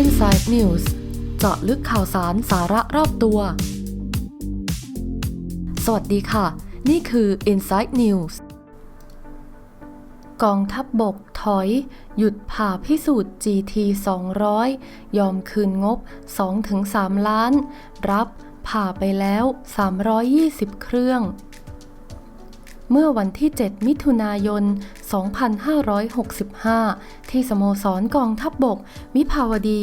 Inside News เจาะลึกข่าวสารสาระรอบตัว สวัสดีค่ะ นี่คือ Inside News กองทัพบบกถอย หยุดผ่าพิสูจน์ GT 200 ยอมคืนงบ 2-3 ล้าน รับผ่าไปแล้ว 320 เครื่อง เมื่อวันที่ 7 มิถุนายน 2565 ที่สโมสรกองทัพบบก วิภาวดี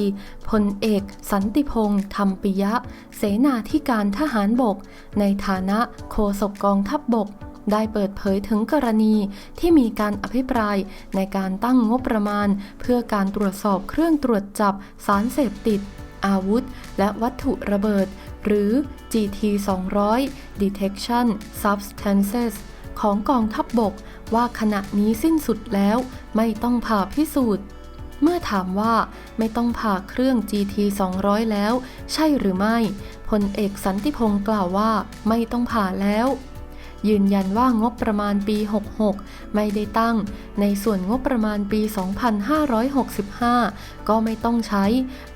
พลเอก สันติพงษ์ธรรมปิยะ เสนาธิการทหารบก ในฐานะโฆษกกองทัพบบกได้เปิดเผยถึงกรณีที่มีการอภิปรายในการตั้งงบประมาณ เพื่อการตรวจสอบเครื่องตรวจจับสารเสพติด อาวุธ และวัตถุระเบิด หรือ GT 200 Detection Substances ของกองทัพบบกว่าขณะนี้สิ้นสุดแล้ว ไม่ต้องผ่าพิสูจน์ เมื่อถามว่าไม่ต้องผ่าเครื่อง GT 200 แล้ว ใช่หรือไม่พลเอกสันติพงศ์กล่าวว่าไม่ต้องผ่าแล้ว ยืนยันว่างบประมาณปี 66 ไม่ได้ตั้ง ในส่วนงบประมาณปี 2565 ก็ไม่ต้องใช้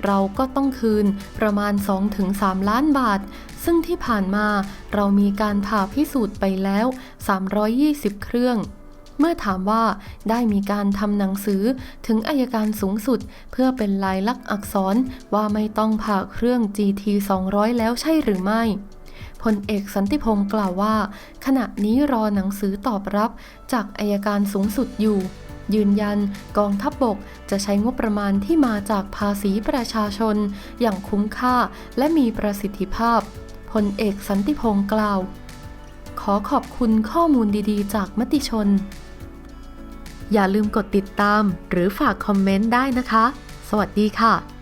เราก็ต้องคืนประมาณ 2-3 ล้านบาท ซึ่งที่ผ่านมาเรามีการผ่าพิสูจน์ไปแล้ว 320 เครื่องเมื่อถามว่าได้มีการทำหนังสือถึงอายการสูงสุด เพื่อเป็นลายลักษณ์อักษรว่าไม่ต้องผ่าเครื่อง GT 200 แล้วใช่หรือไม่ พลเอกสันติพงศ์กล่าวว่า ขณะนี้รอหนังสือตอบรับจากอายการสูงสุดอยู่ ยืนยันกองทัพบบกจะใช้งบประมาณที่มาจากภาษีประชาชน อย่างคุ้มค่าและมีประสิทธิภาพพลเอกสันติพงศ์กล่าว ขอขอบคุณข้อมูลดีๆ จากมติชน อย่าลืมกดติดตามหรือฝากคอมเมนต์ได้นะคะ สวัสดีค่ะ